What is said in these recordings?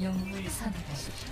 영웅을 선택하십시오.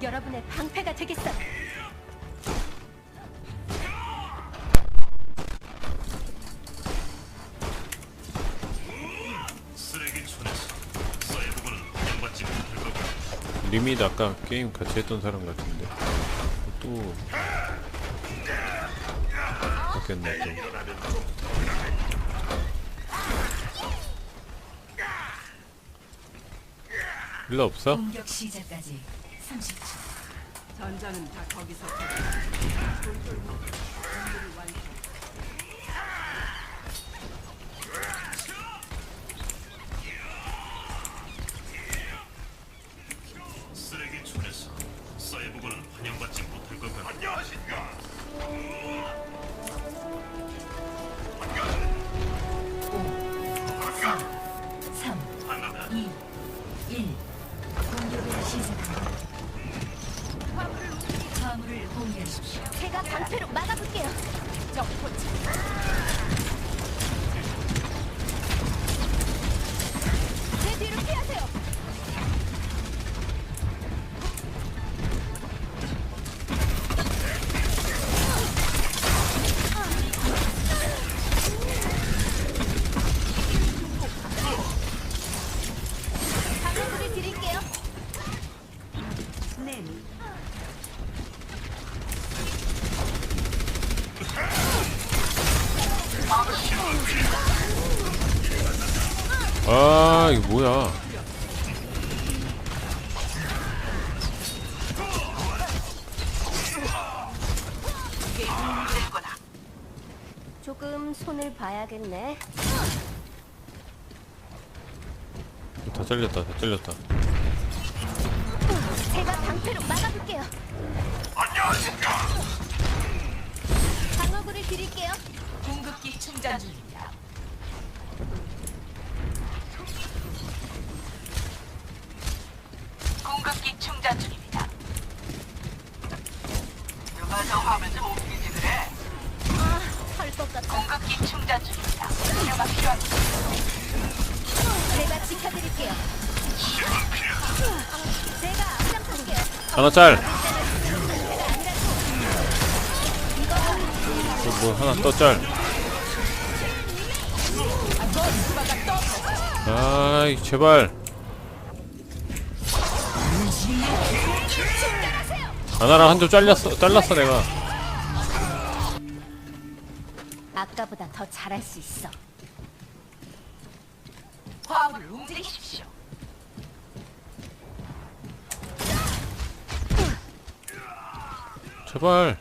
여러분의 방패가 거고 리밋 아까 게임 같이 했던 사람 같은데 또 바뀌었네 또 일로 없어? 공격 시작까지 30초. 전자는 다 거기서 쓰레 뭐야 조금 손을 봐야겠네. 다 잘렸다 다 잘렸다 제가 방패로 막아볼게요. 방어구를 드릴게요. 공급기 충전 중 충전 중입니다. 누가 저 화면을 옮기지 그래? 아, 할것 같아. 공급기 충전 중입니다. 치료가 필요합니다. 제가 지켜드릴게요. 제가 앞장설게요. 하나 짤! 뭐 하나 또 짤. 아이 제발 하나랑 한점 잘렸어 잘랐어 내가 아까보다 더 잘할 수 있어. 화물을 움직이십시오. 제발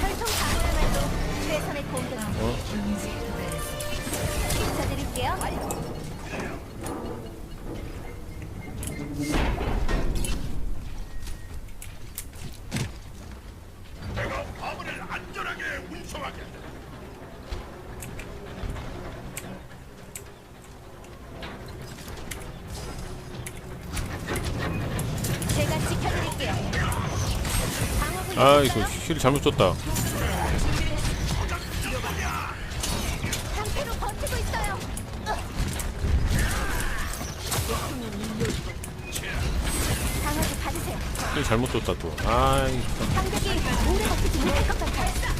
혈통 방어야말로 최선의 공격. 지켜드릴게요. 내가 화물을 안전하게 운송하게 제가 지켜드릴게요. 방어구 아? 이거 힐 잘못 줬다. 힐 잘못 줬다 또 아이 상대기 오래 버티지 못할 것 같아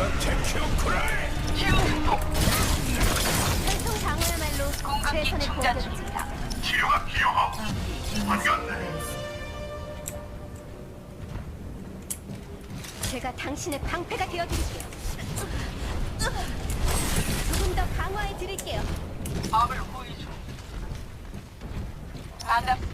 와가 테큐쿠라이 충전 중입니다. 치료가 필요하오. 아무리 경험이 도달했습니다. 제가 당신의 방패가 되어드릴게요. 조금 더 강화해 드릴게요. 호위 중. 반갑습니다.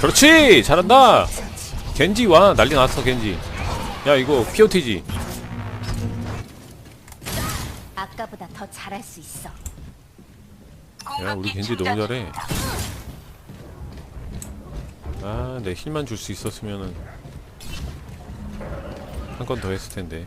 그렇지 잘한다. 겐지 와 난리 났어 겐지. 야 이거 POTG 아까보다 더 잘할 수 있어. 야 우리 겐지 너무 잘해. 아 내 힐만 줄 수 있었으면은 한 건 더 했을 텐데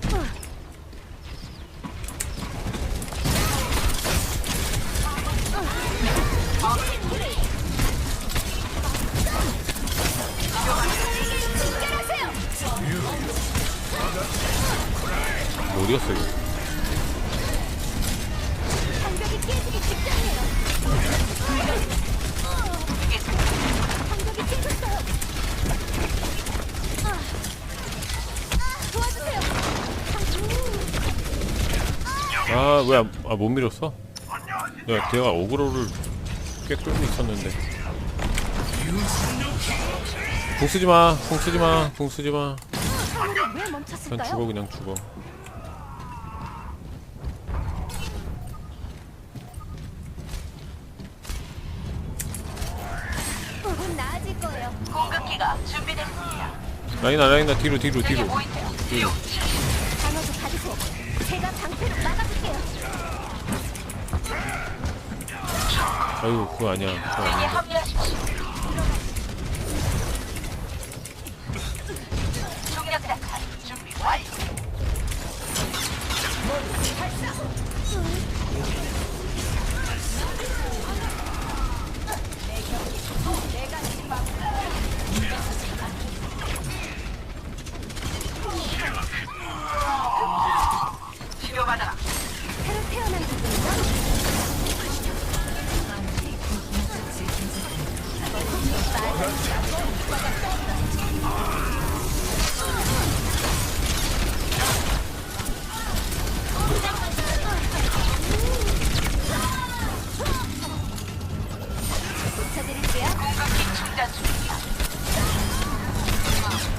어디 갔어 이거 직전이에요. 방벽이 깨졌어요. 아, 아, 도와주세요. 아왜 못 밀었어? 야 내가 어그로를 꽤 끌고 있었는데 궁 쓰지 마, 궁 쓰지 마, 궁 쓰지 마. 왜 그냥 멈췄을까요? 죽어, 그냥 죽어. 곧 나아질 거예요. 공급기가 준비됐습니다. 라인아, 라인아, 뒤로, 뒤로, 뒤로. 뒤로. 아유, 그거 아니야. 그거 아닌데. 치료받아라. 새로 태어난 중입니다.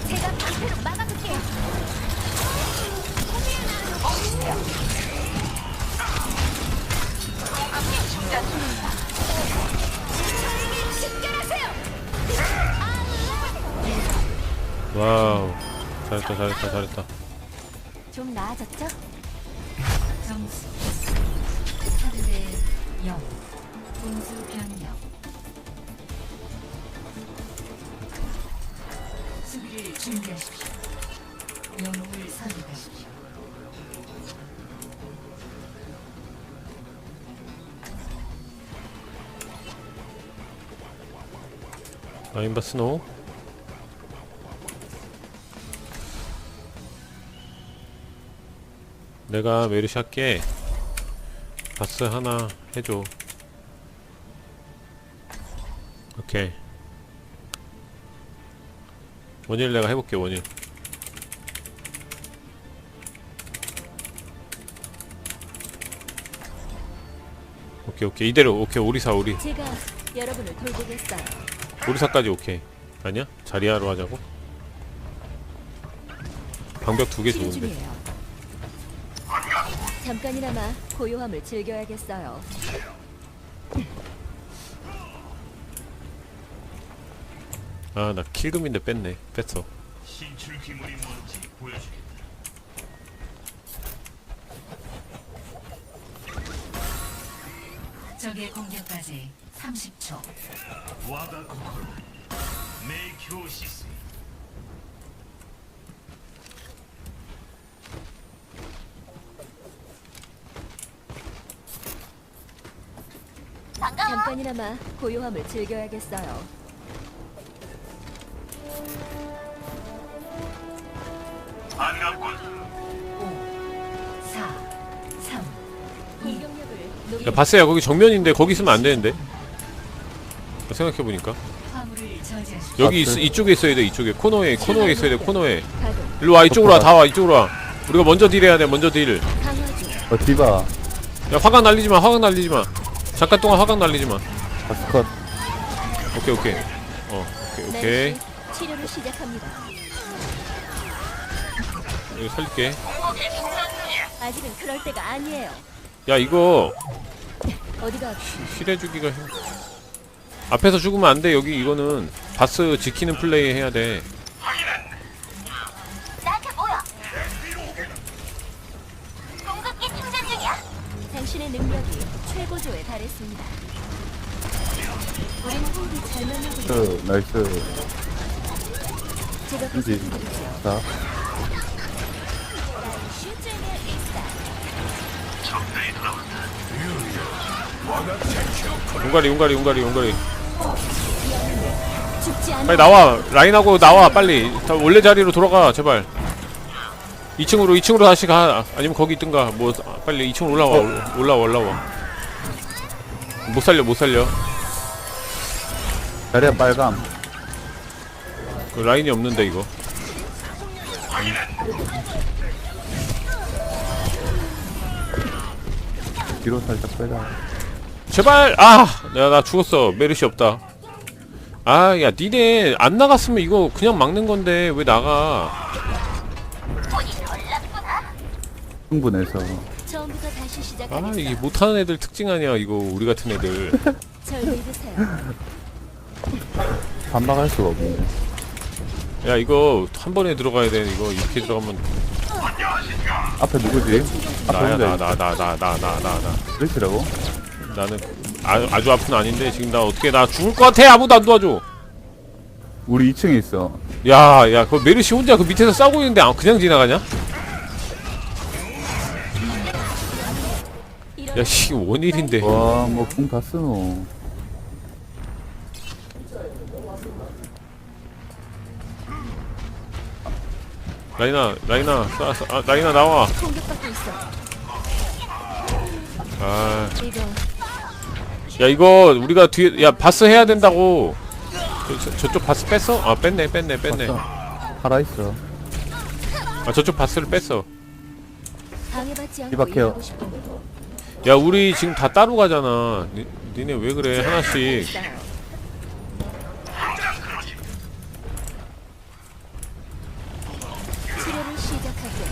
제가 방패로 막 와우. 잘했다, 잘했다, 잘했다. 좀 나아졌죠? 점수 3대 0 공수 변경 수비를 준비하십시오 영웅을 선택하십시오 라인바 스노우. 내가 메르시 할게. 바스 하나 해줘. 오케이. 원일 내가 해볼게, 원일. 오케이, 오케이. 이대로, 오케이. 오리사, 오리. 제가 여러분을 돌보겠어요. 오리사까지 오케이. 아니야? 자리하러 하자고? 방벽 두 개 치료 좋은데. 중이에요. 잠깐이나마 고요함을 즐겨야겠어요. 아, 나 킬금인데 뺐네. 뺐어. 신출 기물이 뭔지 보여주겠다. 적의 공격까지 30초. 와가 코코로 메이큐시스. 잠깐이나마 고요함을 즐겨야겠어요. 반갑군. 5, 4, 3, 2, 공격력을 야 바스야 거기 정면인데 거기 있으면 안 되는데 생각해 보니까. 화물을 저지하십시오. 여기 있, 바스. 이쪽에 있어야 돼 이쪽에. 코너에 코너에 있어야 돼 코너에. 일로 와 이쪽으로 와 다 와 이쪽으로 와. 우리가 먼저 딜해야 돼 먼저 딜야 강화 중. 어 디바. 화강 날리지 마 화강 날리지 마. 잠깐 동안 화강 날리지 마. 바스 컷. 오케이 오케이. 어 오케이 오케이. 메르시 치료를 시작합니다. 여기 살릴게. 아직은 그럴 때가 아니에요. 야 이거 어디가 힐 해주기가 힘 앞에서 죽으면 안 돼 여기 이거는 바스 지키는 플레이 해야 돼 나한테 뭐야? 공급기 충전 중이야. 당신의 능력이 최고조에 달했습니다. 우린 호흡이 잘 맞는군요. 나이스 나이스 제가. 보살펴드리죠. 자 슈즈의 일사. 용가리 용가리 용가리 용가리. 빨리 나와. 라인하고 나와 빨리. 다 원래 자리로 돌아가 제발. 2층으로 2층으로 다시 가. 아니면 거기 있든가. 뭐 아, 빨리 2층으로 올라와. 올- 올라와 올라와. 못 살려 못 살려. 자리야 빨감 그 라인이 없는데 이거. 뒤로 살짝 빼자 제발 아야 나 죽었어 메르시 없다 아 야 니네 안 나갔으면 이거 그냥 막는 건데 왜 나가 흥분해서 처음부터 다시 아. 이게 못하는 애들 특징 아니야 이거 우리 같은 애들 절 믿으세요. 반박할 수가 없네 야 이거 한 번에 들어가야 돼 이거 이렇게 들어가면 앞에 누구지? 앞에 나야 혼자 나 나 나 나 나 나 나나 그렇지라고? 나는 아, 아주 아픈 아닌데 지금 나 어떻게 나 죽을 것 같아. 아무도 안 도와줘. 우리 2층에 있어. 야야 그 메르시 혼자 그 밑에서 싸우고 있는데 아, 그냥 지나가냐? 야씨 원일인데. 와뭐궁 다 쓰노. 라이나 라이나 쏴, 쏴, 아, 라이나 나와. 공격받고 있어. 아. 이거 야 이거 우리가 뒤에 야 바스 해야 된다고 저, 저, 저쪽 바스 뺐어? 아 뺐네 뺐네 뺐네 살아 있어 아 저쪽 바스를 뺐어 방해받지 않고 뒤바뀌어요. 일하고 싶은 야 우리 지금 다 따로 가잖아 니, 니네 왜 그래 하나씩 있어요. 치료를 시작할게.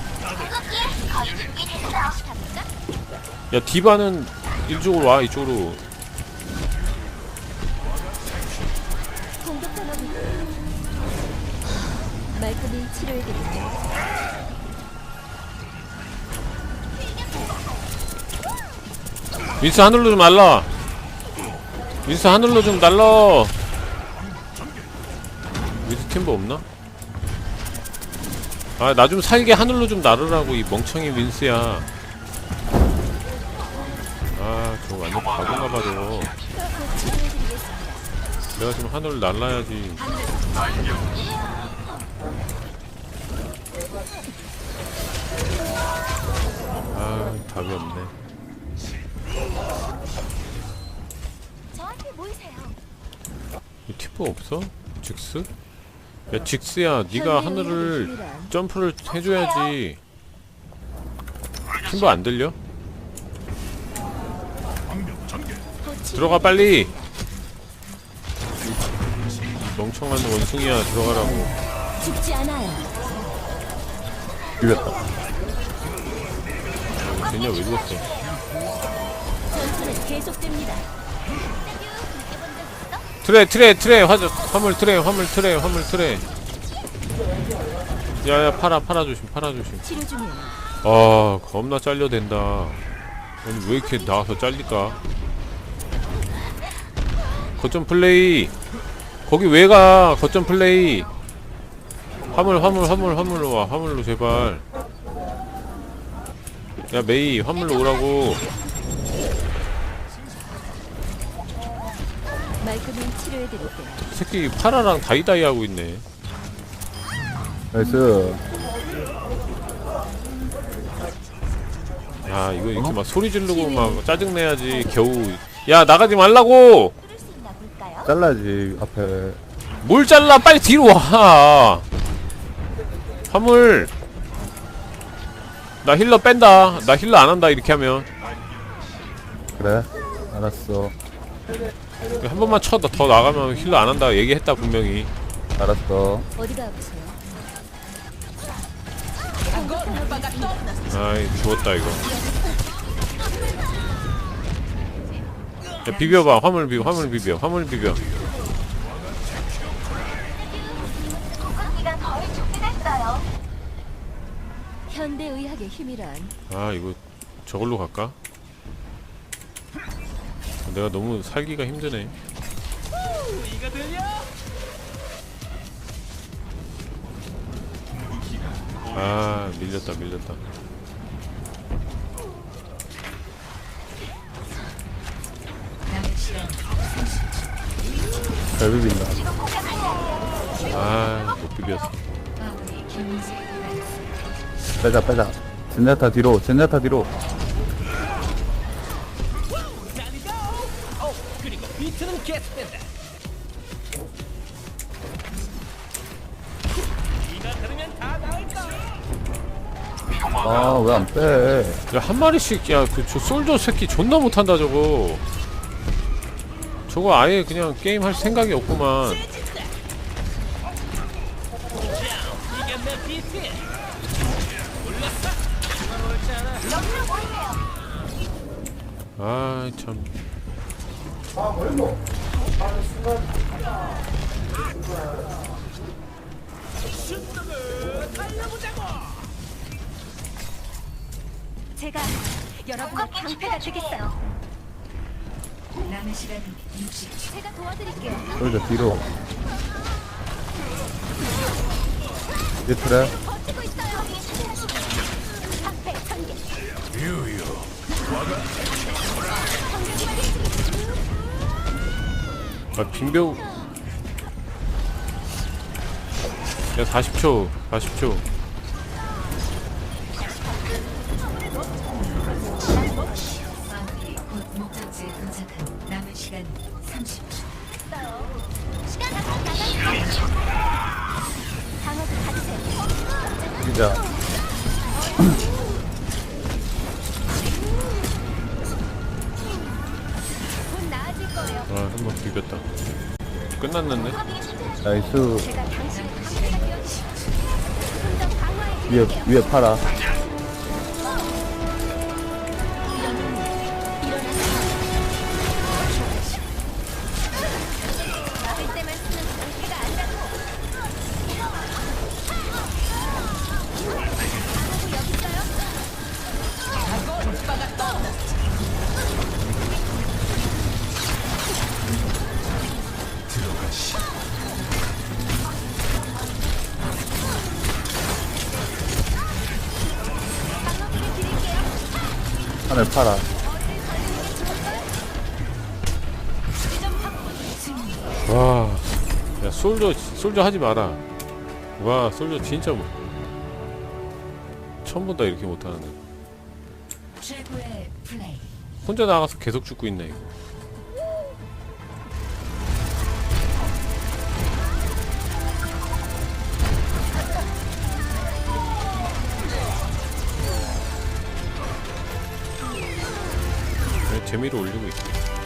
야 디바는 이쪽으로 와 이쪽으로 치료해드릴게요. 윈스 하늘로 좀 날라 윈스 하늘로 좀 날라 윈스 팀버 없나? 아 나 좀 살게 하늘로 좀 날으라고 이 멍청이 윈스야 아 저거 완전 바본가 봐 저거. 내가 지금 하늘을 날라야지 이 티프 없어? 직스? 야 직스야 네가 하늘을 점프를 해줘야지 팀버 안 들려? 들어가 빨리 이 멍청한 원숭이야 들어가라고 죽지 않아요. 이겼다 쟤냐 왜 죽었어 전투는 계속됩니다. 트레 트레 트레 화, 화물 트레 화물 트레 화물 트레. 야야 팔아 팔아 조심 팔아 조심. 아 겁나 잘려댄다. 아니 왜 이렇게 나와서 잘릴까? 거점 플레이. 거기 왜가? 거점 플레이. 화물 화물 화물 화물로 와. 화물로 제발. 야 메이 화물로 오라고 치료해드릴게요. 새끼 파라랑 다이다이 하고 있네 나이스. 야 이거 이렇게 막 소리 지르고 막 짜증 내야지 겨우 야 나가지 말라고 뚫을 수 있나 볼까요? 잘라야지, 앞에. 뭘 잘라 빨리 뒤로 와 화물 나 힐러 뺀다 나 힐러 안 한다 이렇게 하면 그래. 알았어. 한 번만 쳐 더 나가면 힐러 안 한다 얘기했다 분명히 알았어. 어디가 아프세요? 아이 죽었다 이거 야 비벼봐 화물 비벼 화물 비벼 화물 비벼. 현대의학의 힘이란 아 이거 저걸로 갈까? 내가 너무 살기가 힘드네 아 밀렸다 밀렸다 잘 비빈다. 아못 비볐어 빼자, 빼자. 젠야타 뒤로, 젠야타 뒤로. 아, 왜 안 빼? 야 한 마리씩 야그저 솔저 새끼 존나 못한다 저거. 저거 아예 그냥 게임 할 생각이 없구만. 아참 제가 여러분의 방패가 되겠어요. 남은 시간 60초 제가 도와드릴게요. 솔저 뒤로. 트랩. 버티고 있어요. 방패 전개. 아 빙벽 야 40초 40초. 마무 끝났는데? 나이스. 위에. 위에 팔아. 와, 야 솔저 솔저 하지 마라. 와, 솔저 진짜 뭐 처음 본다 이렇게 못하는. 혼자 나가서 계속 죽고 있네 이거. 재미로 올리고 있어.